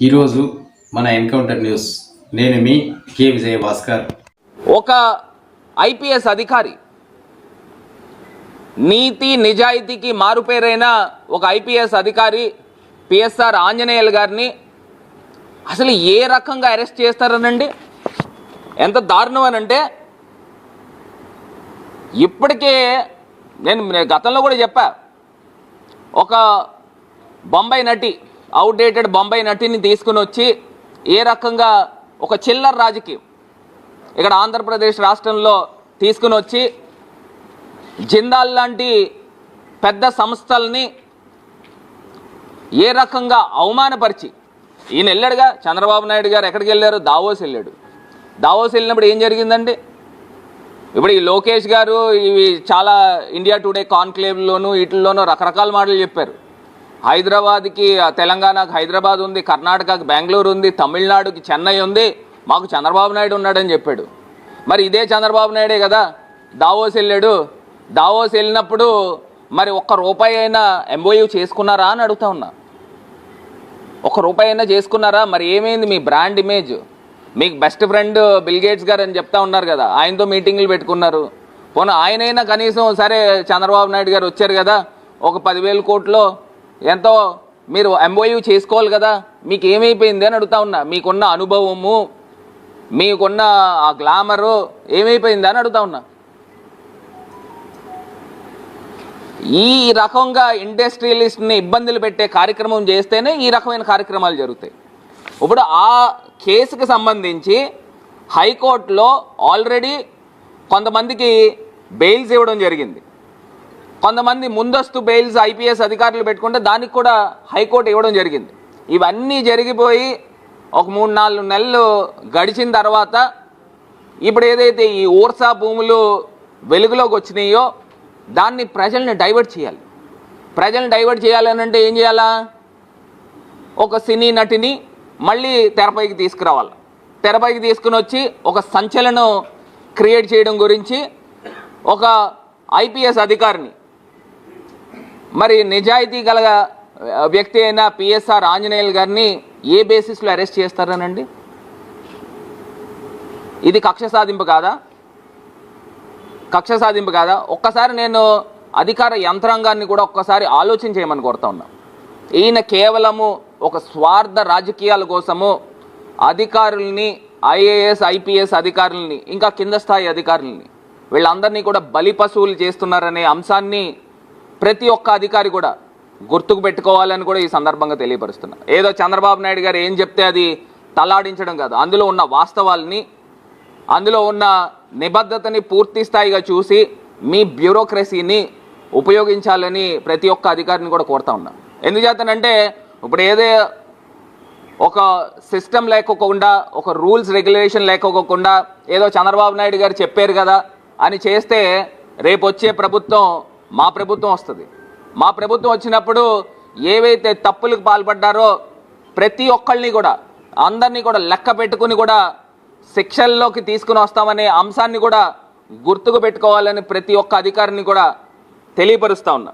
ఈరోజు మన encounter news. నేను మీ కే విజయ భాస్కర్. ఒక ఐపీఎస్ అధికారి నీతి నిజాయితీకి మారుపేరైన ఒక ఐపీఎస్ అధికారి పిఎస్ఆర్ ఆంజనేయులు గారిని అసలు ఏ రకంగా అరెస్ట్ చేస్తారనండి? ఎంత దారుణం అనంటే ఇప్పటికే నేను గతంలో కూడా చెప్పా ఒక బొంబాయి నటి అవుట్డేటెడ్ బొంబాయి నటిని తీసుకుని వచ్చి ఏ రకంగా ఒక చిల్లర రాజకీయం ఇక్కడ ఆంధ్రప్రదేశ్ రాష్ట్రంలో తీసుకుని వచ్చి జిందాల్ లాంటి పెద్ద సంస్థల్ని ఏ రకంగా అవమానపరిచి ఈయన వెళ్ళాడుగా చంద్రబాబు నాయుడు గారు ఎక్కడికి వెళ్ళారు? దావోస్ వెళ్ళాడు. దావోస్ వెళ్ళినప్పుడు ఏం జరిగిందండి? ఇప్పుడు ఈ లోకేష్ గారు ఇవి చాలా ఇండియా టుడే కాన్క్లేవ్లోను వీటిల్లోనూ రకరకాల మాటలు చెప్పారు. హైదరాబాద్కి ఆ, తెలంగాణకు హైదరాబాద్ ఉంది కర్ణాటకకి బెంగళూరు ఉంది తమిళనాడుకి చెన్నై ఉంది మాకు చంద్రబాబు నాయుడు ఉన్నాడని చెప్పాడు. మరి ఇదే చంద్రబాబు నాయుడే కదా దావోస్ వెళ్ళాడు. దావోస్ వెళ్ళినప్పుడు మరి ఒక్క రూపాయి అయినా ఎంబోయూ చేసుకున్నారా అని అడుగుతా ఉన్నా. ఒక్క రూపాయి అయినా చేసుకున్నారా? మరి ఏమైంది మీ బ్రాండ్ ఇమేజ్? మీకు బెస్ట్ ఫ్రెండ్ బిల్ గేట్స్ గారు అని చెప్తా ఉన్నారు కదా ఆయనతో మీటింగ్లు పెట్టుకున్నారు. పోనీ ఆయనైనా కనీసం సరే చంద్రబాబు నాయుడు గారు వచ్చారు కదా ఒక పదివేల కోట్లో ఎంతో మీరు ఎంఓయూ చేసుకోవాలి కదా మీకు ఏమైపోయింది అని అడుగుతా ఉన్నా. మీకున్న అనుభవము మీకున్న ఆ గ్లామరు ఏమైపోయింది అని అడుగుతా ఉన్నా. ఈ రకంగా ఇండస్ట్రియలిస్ట్ని ఇబ్బందులు పెట్టే కార్యక్రమం చేస్తేనే ఈ రకమైన కార్యక్రమాలు జరుగుతాయి. ఇప్పుడు ఆ కేసుకు సంబంధించి హైకోర్టులో ఆల్రెడీ కొంతమందికి బెయిల్స్ ఇవ్వడం జరిగింది. కొంతమంది ముందస్తు బెయిల్స్ ఐపీఎస్ అధికారులు పెట్టుకుంటే దానికి కూడా హైకోర్టు ఇవ్వడం జరిగింది. ఇవన్నీ జరిగిపోయి ఒక మూడు నాలుగు నెలలు గడిచిన తర్వాత ఇప్పుడు ఏదైతే ఈ ఓర్సా భూములు వెలుగులోకి వచ్చినాయో దాన్ని ప్రజల్ని డైవర్ట్ చేయాలి. ప్రజల్ని డైవర్ట్ చేయాలని అంటే ఏం చేయాలా? ఒక సినీ నటిని మళ్ళీ తెరపైకి తీసుకురావాలి. తెరపైకి తీసుకుని వచ్చి ఒక సంచలనం క్రియేట్ చేయడం గురించి ఒక ఐపీఎస్ అధికారిని మరి నిజాయితీ గల వ్యక్తి అయిన పిఎస్ఆర్ ఆంజనేయులు గారిని ఏ బేసిస్లో అరెస్ట్ చేస్తారనండి? ఇది కక్ష సాధింపు కాదా? కక్ష సాధింపు కాదా? ఒక్కసారి నేను అధికార యంత్రాంగాన్ని కూడా ఒక్కసారి ఆలోచన చేయమని కోరుతా ఉన్నా. ఈయన కేవలము ఒక స్వార్థ రాజకీయాల కోసము అధికారుల్ని ఐఏఎస్ ఐపీఎస్ అధికారుల్ని ఇంకా కింద స్థాయి అధికారుల్ని వీళ్ళందరినీ కూడా బలి పశువులు చేస్తున్నారనే అంశాన్ని ప్రతి ఒక్క అధికారి కూడా గుర్తుకు పెట్టుకోవాలని కూడా ఈ సందర్భంగా తెలియపరుస్తున్నా. ఏదో చంద్రబాబు నాయుడు గారు ఏం చెప్తే అది తలాడించడం కాదు. అందులో ఉన్న వాస్తవాల్ని అందులో ఉన్న నిబద్ధతని పూర్తి స్థాయిగా చూసి మీ బ్యూరోక్రసీని ఉపయోగించాలని ప్రతి ఒక్క అధికారిని కూడా కోరుతా ఉన్నా. ఎందుచేతనంటే ఇప్పుడు ఏదే ఒక సిస్టమ్ లేకోకుండా ఒక రూల్స్ రెగ్యులేషన్ లేకోకుండా ఏదో చంద్రబాబు నాయుడు గారు చెప్పారు కదా అని చేస్తే రేపు వచ్చే ప్రభుత్వం మా ప్రభుత్వం వస్తుంది. మా ప్రభుత్వం వచ్చినప్పుడు ఏవైతే తప్పులకు పాల్పడ్డారో ప్రతి ఒక్కళ్ళని కూడా అందరినీ కూడా లెక్క పెట్టుకుని కూడా శిక్షల్లోకి తీసుకుని వస్తామనే అంశాన్ని కూడా గుర్తుకు పెట్టుకోవాలని ప్రతి ఒక్క అధికారిని కూడా తెలియపరుస్తా ఉన్నా.